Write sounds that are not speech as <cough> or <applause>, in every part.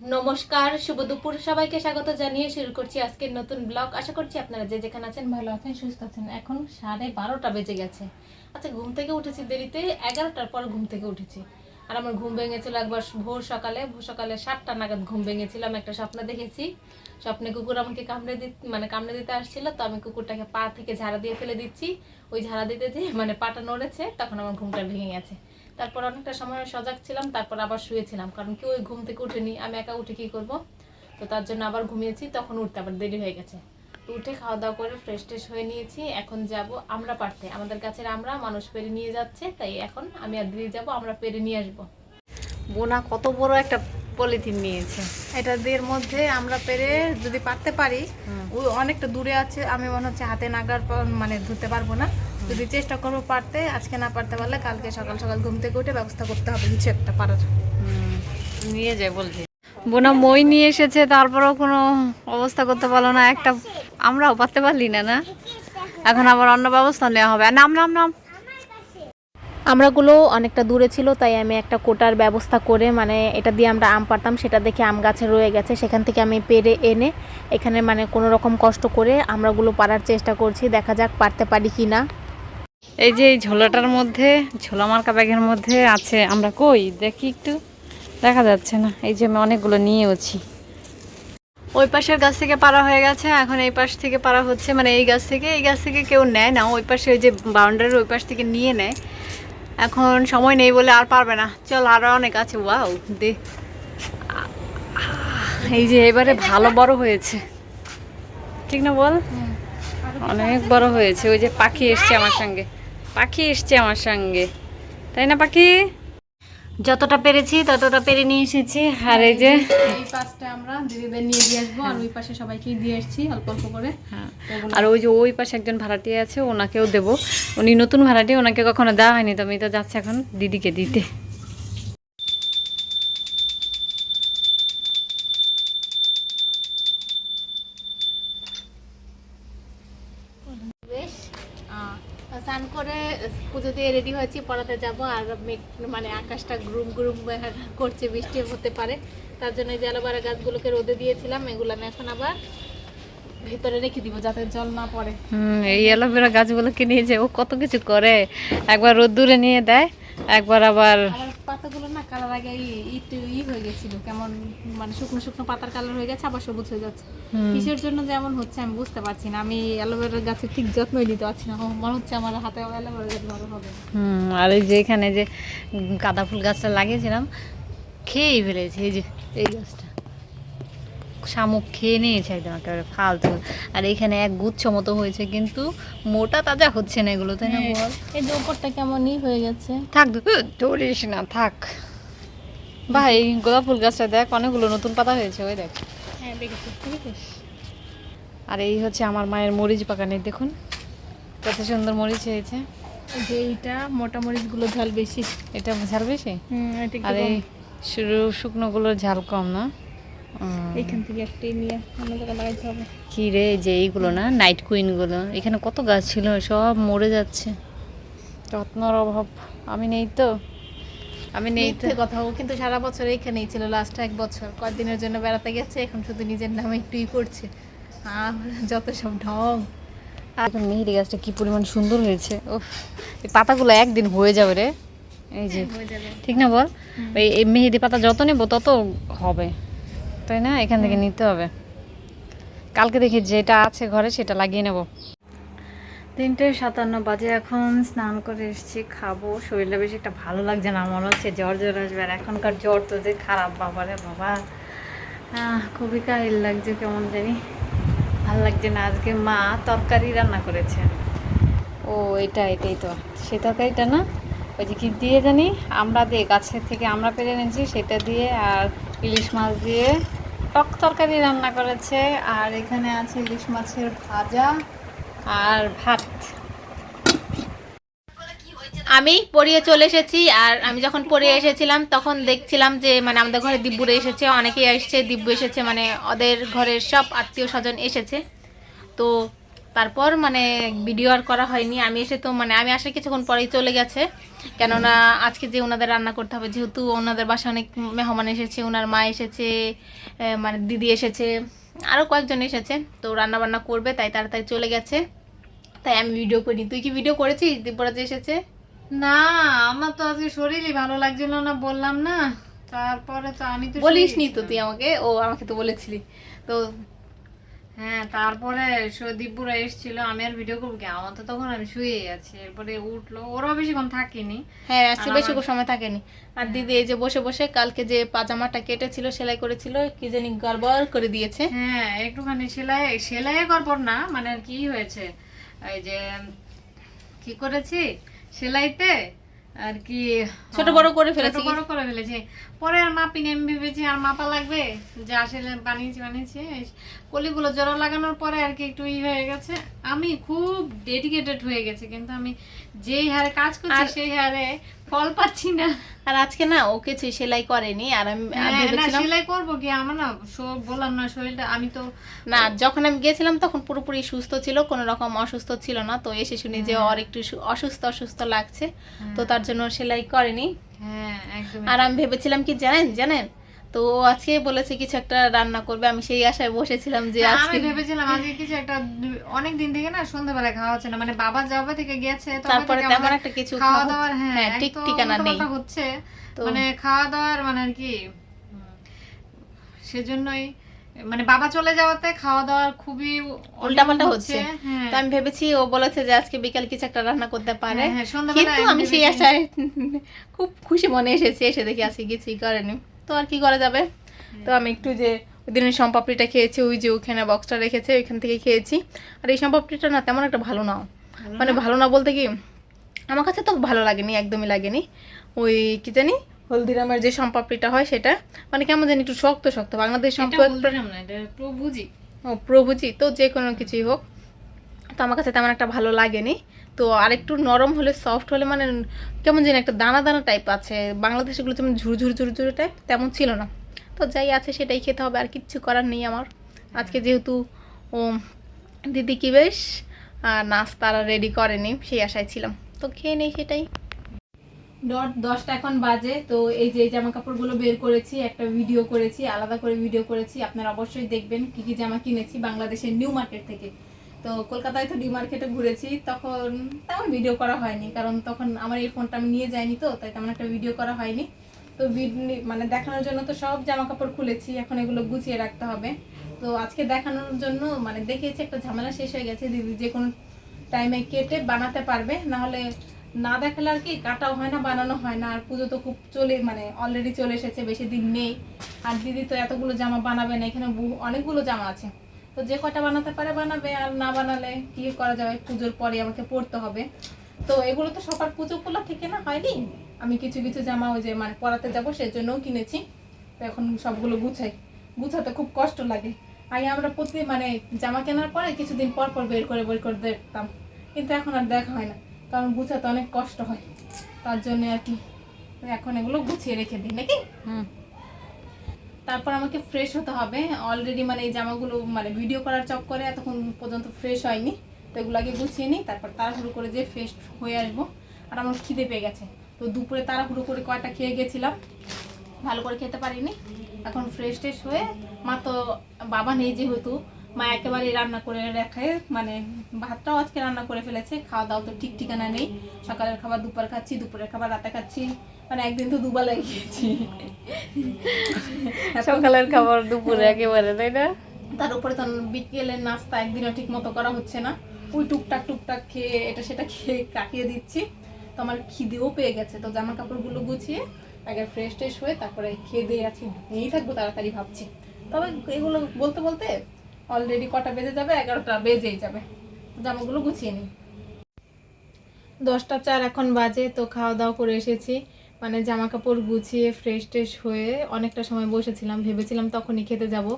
নমস্কার, শুভ দুপুর। সবাইকে স্বাগত জানিয়ে শুরু করছি আজকের নতুন ব্লগ। আশা করছি আপনারা যে যেখানে আছেন ভালো আছেন, সুস্থ আছেন। এখন সাড়ে বারোটা বেজে গেছে। আচ্ছা ঘুম থেকে উঠেছি দেরিতে, এগারোটার পর ঘুম থেকে উঠেছি। আর আমার ঘুম ভেঙেছিল একবার ভোর সকালে। ভোর সকালে সাতটা নাগাদ ঘুম ভেঙেছিলাম, একটা স্বপ্ন দেখেছি। স্বপ্নে কুকুর আমাকে কামড়ে দিতে মানে কামড়ে দিতে আসছিল, তো আমি কুকুরটাকে পা থেকে ঝাড়া দিয়ে ফেলে দিচ্ছি। ওই ঝাড়া দিতে যে মানে পাটা নড়েছে, তখন আমার ঘুমটা ভেঙে গেছে। তারপর অনেকটা সময় সজাগ ছিলাম তারপর আবার শুয়েছিলাম কারণ কি ওই ঘুম থেকে উঠেনি আমি একা উঠে কি করব? তো তার জন্য আবার ঘুমিয়েছি তখন উঠতে আবার দেরি হয়ে গেছে। তো উঠে খাওয়া দাওয়া করে ফ্রেশ ট্রেশ হয়ে নিয়েছি এখন যাব আমরা পারতে। আমাদের কাছে আমরা মানুষ পেরে নিয়ে যাচ্ছে তাই এখন আমি আর দিয়ে যাব আমরা পেরে নিয়ে আসব। বোনা কত বড় একটা পলিথিন নিয়েছে। এটা দের মধ্যে আমরা পেরে যদি পারতে পারি ওই অনেকটা দূরে আছে আমি মনে হচ্ছে হাতে নাগার পর- মানে ধরতে পারব না। যদি চেষ্টা করব পারতে আজকে না পারতে পারলে কালকে সকাল সকাল ঘুম থেকে উঠে ব্যবস্থা করতে হবে কিছু একটা পারার। নিয়ে যায় বলছি। বোনা মই নিয়ে এসেছে তারপরেও কোনো অবস্থা করতে পারল না। একটা আমরাও পারতে পারলি না না? এখন আবার অন্য ব্যবস্থা নেওয়া হবে। আর নাম নাম নাম। আমরাগুলো অনেকটা দূরে ছিল তাই আমি একটা কোটার ব্যবস্থা করে মানে এটা দিয়ে আমরা আম পারতাম সেটা দেখে আম গাছে রয়ে গেছে। সেখান থেকে আমি পেরে এনে এখানে মানে কোনো রকম কষ্ট করে আমরাগুলো পারার চেষ্টা করছি। দেখা যাক পারতে পারি কি না এই যে এই ঝোলাটার মধ্যে, ঝোলা মার্কা ব্যাগের মধ্যে আছে, আমরা কই? দেখি একটু। দেখা যাচ্ছে না। এই যে আমি অনেকগুলো নিয়েওছি ওই পাশের গাছ থেকে পারা হয়ে গেছে। এখন এই পাশ থেকে পারা হচ্ছে মানে এই গাছ থেকে। এই গাছ থেকে কেউ নেয় না। ওই পাশে ওই যে বাউন্ডারির ওই পাশ থেকে নিয়ে নেয়। এখন সময় নেই বলে আর পারবে না। চল আরও অনেক আছে। ওয়াও, দে। এই যে এবারে ভালো বড় হয়েছে। ঠিক না বল? অনেক বড় হয়েছে। ওই যে পাখি এসছে আমার সঙ্গে। পাখি এসছে আমার সঙ্গে। তাই না পাখি? যতটা পেরেছি ততটা পেরে নিয়ে এসেছি। আর এই যে এই পাশটা আমরা দিদিদের নিয়ে দিয়ে আসব আর ওই পাশে সবাইকে দিয়ে আসছি অল্প অল্প করে। হ্যাঁ, আর ওই যে ওই পাশে একজন ভাড়াটি আছে ওনাকেও দেব। উনি নতুন ভাড়াটি ওনাকে কখনো দেওয়া হয়নি তো আমি তো যাচ্ছি এখন দিদিকে দিতে। স্নান করে পুজো দিয়ে রেডি হয়েছি পড়াতে যাব আর মানে আকাশটা গ্রুম গ্রুম করছে বৃষ্টি হতে পারে। তার জন্য এই যে অ্যালোভেরা গাছগুলোকে রোদে দিয়েছিলাম এগুলো আমি এখন আবার ভিতরে রেখে দিব যাতে জল না পড়ে। হুম এই অ্যালোভেরা গাছগুলোকে নিয়ে যে ও কত কিছু করে। একবার রোদ্দুরে নিয়ে দেয় একবার আবার পাতাগুলো না কালার আগে একটু ই হয়ে গেছিল। কেমন মানে শুকনো শুকনো পাতার কালার হয়ে গেছে আবার সবুজ হয়ে যাচ্ছে। কিসের জন্য যেমন হচ্ছে আমি বুঝতে পারছি না। আমি অ্যালোভেরার গাছের ঠিক যত্ন নিতে পারছি না। মনে হচ্ছে আমার হাতে অ্যালোভেরা গাছ ভালো হবে। হুম আর এই যে এখানে যে গাঁদা ফুল গাছটা লাগিয়েছিলাম খেয়েই ফেলেছি। এই যে এই গাছটা। শামুক খেয়ে নিয়েছে একদম একেবারে ফালতু। আর এখানে এক গুচ্ছ মতো হয়েছে কিন্তু মোটা তাজা হচ্ছে না এগুলো তাই না বল? এই যে কেমনই হয়ে গেছে। থাক ধরিস না থাক। ভাই গোলাপ ফুল গাছটা দেখ অনেকগুলো নতুন পাতা হয়েছে ওই দেখ। হ্যাঁ দেখেছি আর এই হচ্ছে আমার মায়ের মরিচ বাগানে দেখুন। কত সুন্দর মরিচ হয়েছে। যে এইটা মোটা মরিচগুলো ঝাল বেশি। এটা ঝাল বেশি? আর এই শুকনোগুলোর ঝাল কম না? উম, এইখান থেকে একটি নিয়ে অন্য জায়গায় লাগাইতে হবে। কি রে যে এইগুলো না নাইট কুইনগুলো এখানে কত গাছ ছিল? সব মরে যাচ্ছে। যত্নর অভাব। আমি নেই তো। আমি নেই তো। কথা ও কিন্তু সারা বছর এইখানেই ছিল লাস্ট এক বছর। কয়েকদিনের জন্য বেড়াতে গেছে এখন শুধু নিজের নামে একটুই করছে। আর যত সব ঢং। আর মেহেদি গাছটা কি পরিমাণ সুন্দর হয়েছে। ও এই পাতাগুলো একদিন হয়ে যাবে রে। এই যে হয়ে যাবে। ঠিক না বল? এই মেহেদি পাতা যত নেব তত হবে। তাই না? এখান থেকে নিতে হবে। কালকে দেখি যেটা আছে ঘরে সেটা লাগিয়ে নেব। তিনটে সাতান্ন বাজে এখন স্নান করে এসেছি খাব। শরীরটা বেশি একটা ভালো লাগছে না মনে হচ্ছে জ্বর জ্বর আসবে। আর এখনকার জ্বর তো যে খারাপ বাবারে বাবা। আহ, খুবই কাহিল লাগছে কেমন জানি। ভালো লাগছে না আজকে মা তরকারি রান্না করেছে। ও এটা এটাই তো। সে তরকারিটা না? ওই যে কি দিয়ে জানি আমরা দিয়ে গাছের থেকে আমরা পেরে এনেছি সেটা দিয়ে আর ইলিশ মাছ দিয়ে টক তরকারি রান্না করেছে, আর এখানে আছে ইলিশ মাছের ভাজা আর ভাত। আমি পড়িয়ে চলে এসেছি, আর আমি যখন পড়িয়ে এসেছিলাম তখন দেখছিলাম যে মানে আমাদের ঘরে দিব্যুরে এসেছে, অনেকেই এসছে, দিব্য এসেছে মানে ওদের ঘরের সব আত্মীয় স্বজন এসেছে। তো তারপর মানে ভিডিও আর করা হয়নি। আমি এসে তো মানে আমি আসে কিছুক্ষণ পরেই চলে গেছে। কেননা আজকে যে ওনাদের রান্না করতে হবে যেহেতু ওনাদের বাসায় অনেক মেহমান এসেছে ওনার মা এসেছে মানে দিদি এসেছে আরও কয়েকজন এসেছে। তো রান্না বান্না করবে তাই তাড়াতাড়ি চলে গেছে। তাই আমি ভিডিও করিনি। তুই কি ভিডিও করেছিস? দিব্যরাজ এসেছে? না আমার তো আজকে শরীরই ভালো লাগছিল না বললাম না। তারপরে তো আমি তো বলিস নি তো তুই আমাকে? ও আমাকে তো বলেছিলি। তো হ্যাঁ তারপরে এসেছিল আমি আর ভিডিও করব কি? আমার তো তখন আমি শুয়েই আছি। এরপরে উঠল। ওরাও বেশিক্ষণ থাকিনি। হ্যাঁ আজকে বেশি সময় থাকেনি। আর দিদি এই যে বসে বসে কালকে যে পাজামাটা কেটেছিল সেলাই করেছিল কি জানি গড়বড় করে দিয়েছে। হ্যাঁ একটুখানি সেলাই সেলাই করব না মানে আর কি হয়েছে? এই যে কি করেছি? সেলাইতে আর কি ছোট বড় করে ফেলেছি ছোট বড় করে ফেলেছি। পরে আর মাপিনি আমি ভেবেছি আর মাপা লাগবে? যে আসলে বানিয়েছি বানিয়েছি কলিগুলো জোড়া লাগানোর পরে আর কি একটু ই হয়ে গেছে। আমি খুব ডেডিকেটেড হয়ে গেছে কিন্তু আমি যেই হারে কাজ করছি সেই হারে ফল পাচ্ছি না। আর আজকে না ও কিছু সেলাই করেনি আর আমি হ্যাঁ, ভেবেছিলাম সেলাই করব কি? আমার না বললাম না শরীরটা আমি তো না যখন আমি গেছিলাম তখন পুরোপুরি সুস্থ ছিল কোনো রকম অসুস্থ ছিল না। তো এসে শুনি যে ওর একটু অসুস্থ অসুস্থ লাগছে। তো তার জন্য সেলাই করেনি। হ্যাঁ আর আমি ভেবেছিলাম কি জানেন জানেন? তো আজকে বলেছে কিছু একটা রান্না করবে আমি সেই আশায় বসেছিলাম যে আমি ভেবেছিলাম আজকে কিছু একটা অনেক দিন থেকে না সন্ধ্যাবেলা খাওয়া হচ্ছে না। মানে বাবা যাবে থেকে গেছে তারপরে তেমন একটা কিছু খাওয়া খাওয়া দাওয়ার হ্যাঁ হ্যাঁ, ঠিক ঠিকানা নেই। হচ্ছে। মানে খাওয়া দাওয়ার মানে আর কি সেজন্যই মানে বাবা চলে যাওয়াতে খাওয়া দাওয়ার খুবই উল্টাপাল্টা হচ্ছে। হ্যাঁ। তো আমি ভেবেছি ও বলেছে যে আজকে বিকাল কিছু একটা রান্না করতে পারে। হ্যাঁ, হ্যাঁ, কিন্তু আমি সেই আশায় খুব খুশি মনে এসেছি এসে দেখি আজকে কিছুই করেনি। তো আর কি করা যাবে? তো আমি একটু যে ওই দিনের সম্পাপড়িটা খেয়েছি ওই যে ওখানে বক্সটা রেখেছে ওইখান থেকে খেয়েছি। আর এই সম্পাপড়িটা না তেমন একটা ভালো না। মানে ভালো না বলতে কি আমার কাছে তো ভালো লাগেনি একদমই লাগেনি। ওই কি জানি হলদিরামের যে সম্পাপড়িটা হয় সেটা মানে কেমন জানি একটু শক্ত শক্ত। বাংলাদেশ প্রভুজি। ও প্রভুজি তো যে কোনো কিছুই হোক। তো আমার কাছে তেমন একটা ভালো লাগেনি। তো আরেকটু নরম হলে সফট হলে মানে কেমন যেন একটা দানা দানা টাইপ আছে। বাংলাদেশগুলো যেমন ঝুরঝুর ঝুরঝুরে টাইপ তেমন ছিল না। তো যাই আছে সেটাই খেতে হবে আর কিচ্ছু করার নেই আমার। আজকে যেহেতু ও দিদি কি বেশ নাস্তারা রেডি করেনি সেই আশায় ছিলাম। তো খেয়ে নেই সেটাই। ডট দশটা এখন বাজে, তো এই যে জামা কাপড়গুলো বের করেছি, একটা ভিডিও করেছি, আলাদা করে ভিডিও করেছি, আপনারা অবশ্যই দেখবেন কি কি জামা কিনেছি বাংলাদেশের নিউ মার্কেট থেকে। তো কলকাতায় তো নিউ মার্কেটে ঘুরেছি, তখন তেমন ভিডিও করা হয়নি, কারণ তখন আমার এই ফোনটা আমি নিয়ে যাইনি তো, তাই তেমন একটা ভিডিও করা হয়নি। তো মানে দেখানোর জন্য তো সব জামা কাপড় খুলেছি, এখন এগুলো গুছিয়ে রাখতে হবে। তো আজকে দেখানোর জন্য মানে দেখিয়েছি, একটা ঝামেলা শেষ হয়ে গেছে দিদি যে কোনো টাইমে কেটে বানাতে পারবে, না হলে না দেখালে আর কি কাটাও হয় না, বানানো হয় না। আর পুজো তো খুব চলে মানে অলরেডি চলে এসেছে, বেশি দিন নেই। আর দিদি তো এতগুলো জামা বানাবে না, এখানে অনেকগুলো জামা আছে। তো যে কটা বানাতে পারে বানাবে, আর না বানালে কি করা যাবে? পুজোর পরে আমাকে পড়তে হবে। তো এগুলো তো সবার পুজো উপলক্ষে কেনা হয়নি। আমি কিছু কিছু জামা ওই যে মানে পরাতে যাব, সেজন্যও কিনেছি। তো এখন সবগুলো গুছাই। গুছাতে খুব কষ্ট লাগে। আগে আমরা প্রতি মানে জামা কেনার পরে কিছুদিন পর পর বের করে বের করে দেখতাম। কিন্তু এখন আর দেখা হয় না। কারণ গুছাতে অনেক কষ্ট হয়। তার জন্য আর কি এখন এগুলো গুছিয়ে রেখে দিই নাকি? হুম। তারপর আমাকে ফ্রেশ হতে হবে। অলরেডি মানে এই জামাগুলো মানে ভিডিও করার চক্করে এতক্ষণ পর্যন্ত ফ্রেশ হয়নি। তো এগুলো আগে গুছিয়ে নিই তারপর তাড়াহুড়ো করে যে ফ্রেশ হয়ে আসব। আর আমার খিদে পেয়ে গেছে। তো দুপুরে তাড়াহুড়ো করে কয়টা খেয়ে গেছিলাম ভালো করে খেতে পারিনি। এখন ফ্রেশ ট্রেশ হয়ে মা তো বাবা নেই যেহেতু মা একেবারে রান্না করে রাখে মানে ভাতটাও আজকে রান্না করে ফেলেছে খাওয়া দাওয়া তো ঠিক ঠিকানা নেই। সকালের খাবার দুপুর খাচ্ছি দুপুরের খাবার রাতে খাচ্ছি মানে একদিন তো দুবেলা গিয়েছি। <laughs> সকালের খাবার দুপুরে একেবারে তাই না? তার উপরে তো বিকেলের নাস্তা একদিনও ঠিক মতো করা হচ্ছে না। ওই টুকটাক টুকটাক খেয়ে এটা সেটা খেয়ে কাটিয়ে দিচ্ছি। তো আমার খিদেও পেয়ে গেছে। তো জামা কাপড়গুলো গুছিয়ে আগে ফ্রেশ ট্রেশ হয়ে তারপরে খেয়ে দিয়ে আছি। নিয়েই থাকব তাড়াতাড়ি ভাবছি। তবে এগুলো বলতে বলতে অলরেডি কটা বেজে যাবে? এগারোটা বেজেই যাবে। জামাগুলো গুছিয়ে নিই। দশটা চার এখন বাজে, তো খাওয়া দাওয়া করে এসেছি। মানে জামা কাপড় গুছিয়ে ফ্রেশ ট্রেশ হয়ে অনেকটা সময় বসেছিলাম, ভেবেছিলাম তখনই খেতে যাব।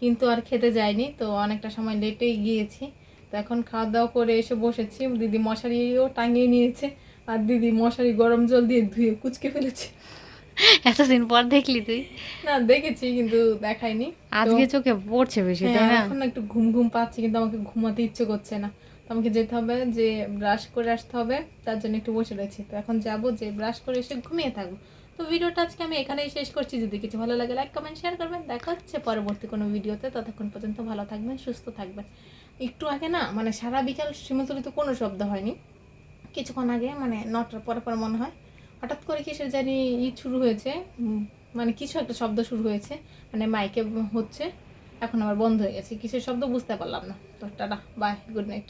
কিন্তু আর খেতে যাইনি, তো অনেকটা সময় লেটেই গিয়েছি। তো এখন খাওয়া দাওয়া করে এসে বসেছি। দিদি মশারিও টাঙিয়ে নিয়েছে, আর দিদি মশারি গরম জল দিয়ে ধুয়ে কুচকে ফেলেছে। এতদিন পর দেখলি তুই? না দেখেছি কিন্তু দেখাইনি। আজকে চোখে পড়ছে বেশি তাই হ্যাঁ না? এখন একটু ঘুম ঘুম পাচ্ছি কিন্তু আমাকে ঘুমাতে ইচ্ছে করছে না। তো আমাকে যেতে হবে যে ব্রাশ করে আসতে হবে তার জন্য একটু বসে রয়েছি। তো এখন যাব যে ব্রাশ করে এসে ঘুমিয়ে থাকব। তো ভিডিওটা আজকে আমি এখানেই শেষ করছি। যদি কিছু ভালো লাগে লাইক কমেন্ট শেয়ার করবেন। দেখা হচ্ছে পরবর্তী কোনো ভিডিওতে। ততক্ষণ পর্যন্ত ভালো থাকবেন সুস্থ থাকবেন। একটু আগে না মানে সারা বিকাল সীমতলিতে কোনো শব্দ হয়নি। কিছুক্ষণ আগে মানে নটার পরে পর মনে হয় হঠাৎ করে কিসের জানি ই শুরু হয়েছে মানে কিছু একটা শব্দ শুরু হয়েছে মানে মাইকে হচ্ছে, এখন আমার বন্ধ হয়ে গেছে। কিসের শব্দ বুঝতে পারলাম না। তো টাটা বাই গুড নাইট